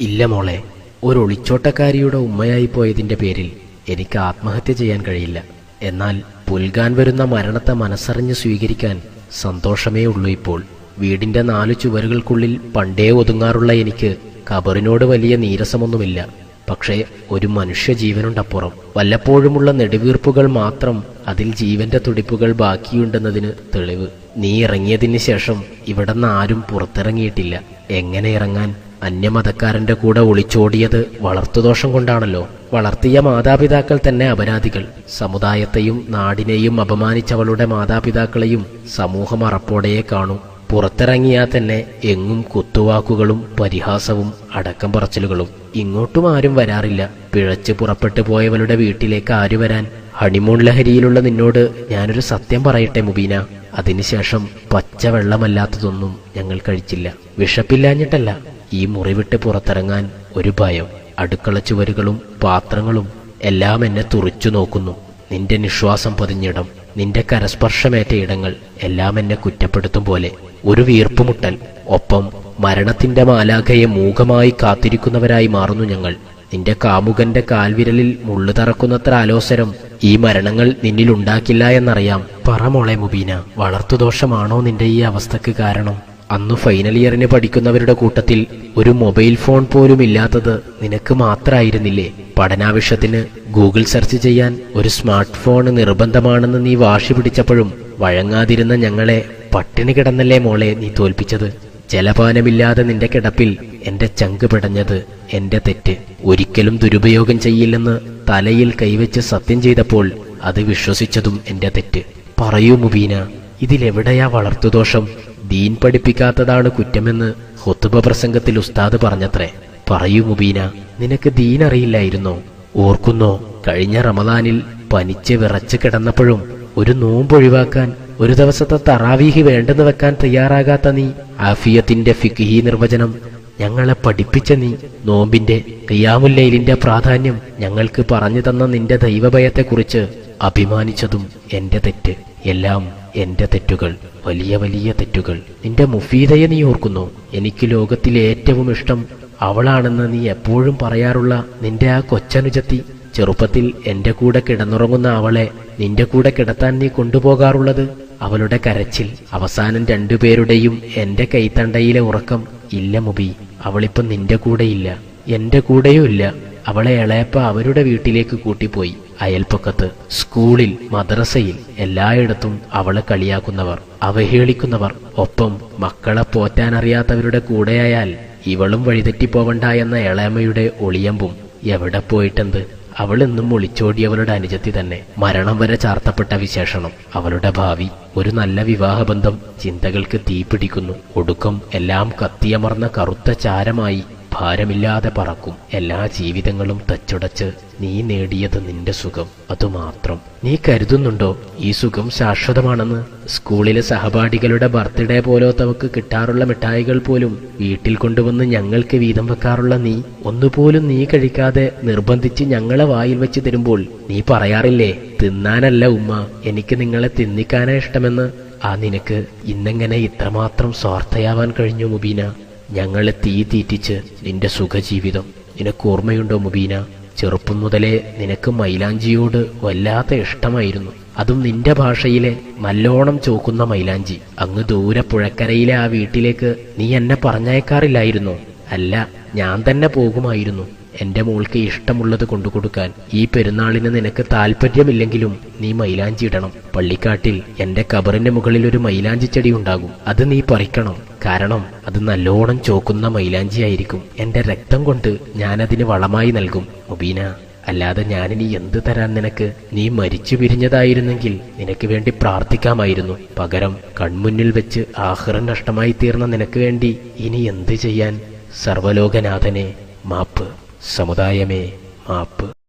ഇല്ല മോളെ ഒരു ഒളിച്ചോട്ടക്കാരിയുടെ ഉമ്മയായി പോയതിന്റെ പേരിൽ എനിക്ക് ആത്മഹത്യ ചെയ്യാൻ കഴിയില്ല. എന്നാൽ പുൽകാൻ വരുന്ന മരണത്തെ മനസ്സറിഞ്ഞ് സ്വീകരിക്കാൻ സന്തോഷമേ ഉള്ളൂ ഇപ്പോൾ. വീടിന്റെ നാലു ചുവരുകൾക്കുള്ളിൽ പണ്ടേ ഒതുങ്ങാറുള്ള എനിക്ക് കബറിനോട് വലിയ നീരസമൊന്നുമില്ല. പക്ഷേ ഒരു മനുഷ്യ ജീവനുണ്ടപ്പുറം വല്ലപ്പോഴുമുള്ള നെടുവീർപ്പുകൾ മാത്രം അതിൽ ജീവന്റെ തുടിപ്പുകൾ ബാക്കിയുണ്ടെന്നതിന് തെളിവ്. നീ ഇറങ്ങിയതിന് ശേഷം ഇവിടുന്ന് ആരും പുറത്തിറങ്ങിയിട്ടില്ല. എങ്ങനെ ഇറങ്ങാൻ? അന്യമതക്കാരന്റെ കൂടെ ഒളിച്ചോടിയത് വളർത്തുദോഷം കൊണ്ടാണല്ലോ. വളർത്തിയ മാതാപിതാക്കൾ തന്നെ അപരാധികൾ. സമുദായത്തെയും നാടിനെയും അപമാനിച്ചവളുടെ മാതാപിതാക്കളെയും സമൂഹം അറപ്പോടെയെ കാണൂ. പുറത്തിറങ്ങിയാൽ തന്നെ എങ്ങും കുത്തുവാക്കുകളും പരിഹാസവും അടക്കം പറച്ചിലുകളും. ഇങ്ങോട്ടും ആരും വരാറില്ല. പിഴച്ച് പുറപ്പെട്ടു പോയവളുടെ വീട്ടിലേക്ക് ആര് വരാൻ? ഹണിമൂൺ ലഹരിയിലുള്ള നിന്നോട് ഞാനൊരു സത്യം പറയട്ടെ മുബീന. അതിനുശേഷം പച്ചവെള്ളമല്ലാത്തതൊന്നും ഞങ്ങൾ കഴിച്ചില്ല. വിഷപ്പില്ലാഞ്ഞിട്ടല്ല ഈ മുറിവിട്ട് പുറത്തിറങ്ങാൻ ഒരു ഭയം. അടുക്കള ചുവരുകളും പാത്രങ്ങളും എല്ലാം എന്നെ തുറിച്ചു നോക്കുന്നു. നിന്റെ നിശ്വാസം പതിഞ്ഞിടം നിന്റെ കരസ്പർശമേറ്റ ഇടങ്ങൾ എല്ലാം എന്നെ കുറ്റപ്പെടുത്തും പോലെ. ഒരു വീർപ്പുമുട്ടൽ ഒപ്പം മരണത്തിന്റെ മാലാഖയെ മൂകമായി കാത്തിരിക്കുന്നവരായി മാറുന്നു ഞങ്ങൾ. നിന്റെ കാമുകന്റെ കാൽവിരലിൽ മുള്ളു തറക്കുന്നത്ര ആലോസരം ഈ മരണങ്ങൾ നിന്നിൽ ഉണ്ടാക്കില്ല എന്നറിയാം. പറ മോളെ മുബീന വളർത്തുദോഷമാണോ നിന്റെ ഈ അവസ്ഥക്ക് കാരണം? അന്ന് ഫൈനൽ ഇയറിന് പഠിക്കുന്നവരുടെ കൂട്ടത്തിൽ ഒരു മൊബൈൽ ഫോൺ പോലും ഇല്ലാത്തത് നിനക്ക് മാത്രമായിരുന്നില്ലേ പഠനാവശ്യത്തിന് ഗൂഗിൾ സെർച്ച് ചെയ്യാൻ ഒരു സ്മാർട്ട് ഫോൺ നിർബന്ധമാണെന്ന് നീ വാശി പിടിച്ചപ്പോഴും വഴങ്ങാതിരുന്ന ഞങ്ങളെ പട്ടിണി കിടന്നല്ലേ മോളെ നീ തോൽപ്പിച്ചത്? ജലപാനമില്ലാതെ നിന്റെ കിടപ്പിൽ എന്റെ ചങ്ക് പിടഞ്ഞത് എന്റെ തെറ്റ്. ഒരിക്കലും ദുരുപയോഗം ചെയ്യില്ലെന്ന് തലയിൽ കൈവച്ച് സത്യം ചെയ്തപ്പോൾ അത് വിശ്വസിച്ചതും എന്റെ തെറ്റ്. പറയൂ മുബീന. ഇതിലെവിടെയാ വളർത്തുദോഷം? ദീൻ പഠിപ്പിക്കാത്തതാണ് കുറ്റമെന്ന് ഹുത്തുബ പ്രസംഗത്തിൽ ഉസ്താദ് പറഞ്ഞത്രേ. പറയൂ മുബീന നിനക്ക് ദീൻ അറിയില്ലായിരുന്നോ? ഓർക്കുന്നോ കഴിഞ്ഞ റമദാനിൽ പനിച്ച് വിറച്ച് കിടന്നപ്പോഴും ഒരു നോമ്പൊഴിവാക്കാൻ ഒരു ദിവസത്തെ തറാവീഹ് വേണ്ടെന്ന് വെക്കാൻ തയ്യാറാകാത്ത നീ ആഫിയത്തിന്റെ ഫിഖ്ഹി നിർവചനം ഞങ്ങളെ പഠിപ്പിച്ച നീ നോമ്പിന്റെ കയ്യാമുല്ലയിലിന്റെ പ്രാധാന്യം ഞങ്ങൾക്ക് പറഞ്ഞു തന്ന നിന്റെ ദൈവഭയത്തെക്കുറിച്ച് അഭിമാനിച്ചതും എന്റെ തെറ്റ് എല്ലാം എന്റെ തെറ്റുകൾ വലിയ വലിയ തെറ്റുകൾ. നിന്റെ മുഫീദയെ നീ ഓർക്കുന്നു. എനിക്ക് ലോകത്തിലെ ഏറ്റവും ഇഷ്ടം അവളാണെന്ന് നീ എപ്പോഴും പറയാറുള്ള നിന്റെ ആ കൊച്ചനുജത്തി. ചെറുപ്പത്തിൽ എന്റെ കൂടെ കിടന്നുറങ്ങുന്ന അവളെ നിന്റെ കൂടെ കിടത്താൻ നീ കൊണ്ടുപോകാറുള്ളത്? അവളുടെ കരച്ചിൽ അവസാനം രണ്ടുപേരുടെയും എന്റെ കൈത്തണ്ടയിലെ ഉറക്കം ഇല്ല മുബി. അവളിപ്പം നിന്റെ കൂടെയില്ല എന്റെ കൂടെയും ഇല്ല. അവളെ ഇളയപ്പ അവരുടെ വീട്ടിലേക്ക് കൂട്ടിപ്പോയി അയൽപ്പക്കത്ത് സ്കൂളിൽ മദ്രസയിൽ എല്ലായിടത്തും അവളെ കളിയാക്കുന്നവർ അവഹേളിക്കുന്നവർ. ഒപ്പം മക്കളെ പോറ്റാനറിയാത്തവരുടെ കൂടെയായാൽ ഇവളും വഴിതെറ്റിപ്പോവണ്ട എന്ന ഇളയമ്മയുടെ ഒളിയമ്പും എവിടെ പോയിട്ടെന്ത്? അവൾ എന്നും ഒളിച്ചോടിയവളുടെ അനുജത്തി തന്നെ മരണം വരെ ചാർത്തപ്പെട്ട വിശേഷണം. അവളുടെ ഭാവി ഒരു നല്ല വിവാഹബന്ധം ചിന്തകൾക്ക് തീപിടിക്കുന്നു. ഒടുക്കം എല്ലാം കത്തിയമർന്ന കറുത്ത ചാരമായി ഭാരമില്ലാതെ പറക്കും. എല്ലാ ജീവിതങ്ങളും തച്ചുടച്ച് നീ നേടിയത് നിന്റെ സുഖം. അതുമാത്രം നീ കരുതുന്നുണ്ടോ? ഈ സുഖം ശാശ്വതമാണെന്ന് സ്കൂളിലെ സഹപാഠികളുടെ ബർത്ത്ഡേ പോലോത്തവക്ക് കിട്ടാറുള്ള മിഠായികൾ പോലും വീട്ടിൽ കൊണ്ടുവന്ന് ഞങ്ങൾക്ക് വീതം വെക്കാറുള്ള നീ ഒന്നുപോലും നീ കഴിക്കാതെ നിർബന്ധിച്ച് ഞങ്ങളെ വായിൽ വെച്ച് തരുമ്പോൾ നീ പറയാറില്ലേ തിന്നാനല്ല ഉമ്മ എനിക്ക് നിങ്ങളെ തിന്നിക്കാനാ ഇഷ്ടമെന്ന്. ആ നിനക്ക് ഇന്നെങ്ങനെ ഇത്രമാത്രം സ്വാർത്ഥയാവാൻ കഴിഞ്ഞു മുബീന. ഞങ്ങളെ തീ തീറ്റിച്ച് നിന്റെ സുഖജീവിതം നിനക്ക് ഓർമ്മയുണ്ടോ മുബീന? ചെറുപ്പം മുതലേ നിനക്ക് മൈലാഞ്ചിയോട് വല്ലാത്ത ഇഷ്ടമായിരുന്നു. അതും നിന്റെ ഭാഷയിലെ നല്ലോണം ചോക്കുന്ന മൈലാഞ്ചി. അങ്ങ് ദൂരെ പുഴക്കരയിലെ ആ വീട്ടിലേക്ക് നീ എന്നെ പറഞ്ഞയക്കാറില്ലായിരുന്നോ? അല്ല ഞാൻ തന്നെ പോകുമായിരുന്നു. എന്റെ മോൾക്ക് ഇഷ്ടമുള്ളത് കൊണ്ടുകൊടുക്കാൻ ഈ പെരുന്നാളിന് നിനക്ക് താല്പര്യമില്ലെങ്കിലും നീ മൈലാഞ്ചി ഇടണം. പള്ളിക്കാട്ടിൽ എന്റെ കബറിന്റെ മുകളിൽ ഒരു മൈലാഞ്ചി ചെടി ഉണ്ടാകും. അത് നീ പറിക്കണം. കാരണം അത് നല്ലോണം ചോക്കുന്ന മൈലാഞ്ചി ആയിരിക്കും. എന്റെ രക്തം കൊണ്ട് ഞാൻ ഞാനതിന് വളമായി നൽകും. മുബീന അല്ലാതെ ഞാനിനി എന്ത് തരാൻ നിനക്ക്? നീ മരിച്ചു പിരിഞ്ഞതായിരുന്നെങ്കിൽ നിനക്ക് വേണ്ടി പ്രാർത്ഥിക്കാമായിരുന്നു. പകരം കൺമുന്നിൽ വെച്ച് ആഹ്റം നഷ്ടമായി തീർന്ന നിനക്ക് വേണ്ടി ഇനി എന്ത് ചെയ്യാൻ? സർവലോകനാഥനെ മാപ്പ്. സമുദായമേ മാപ്പ്.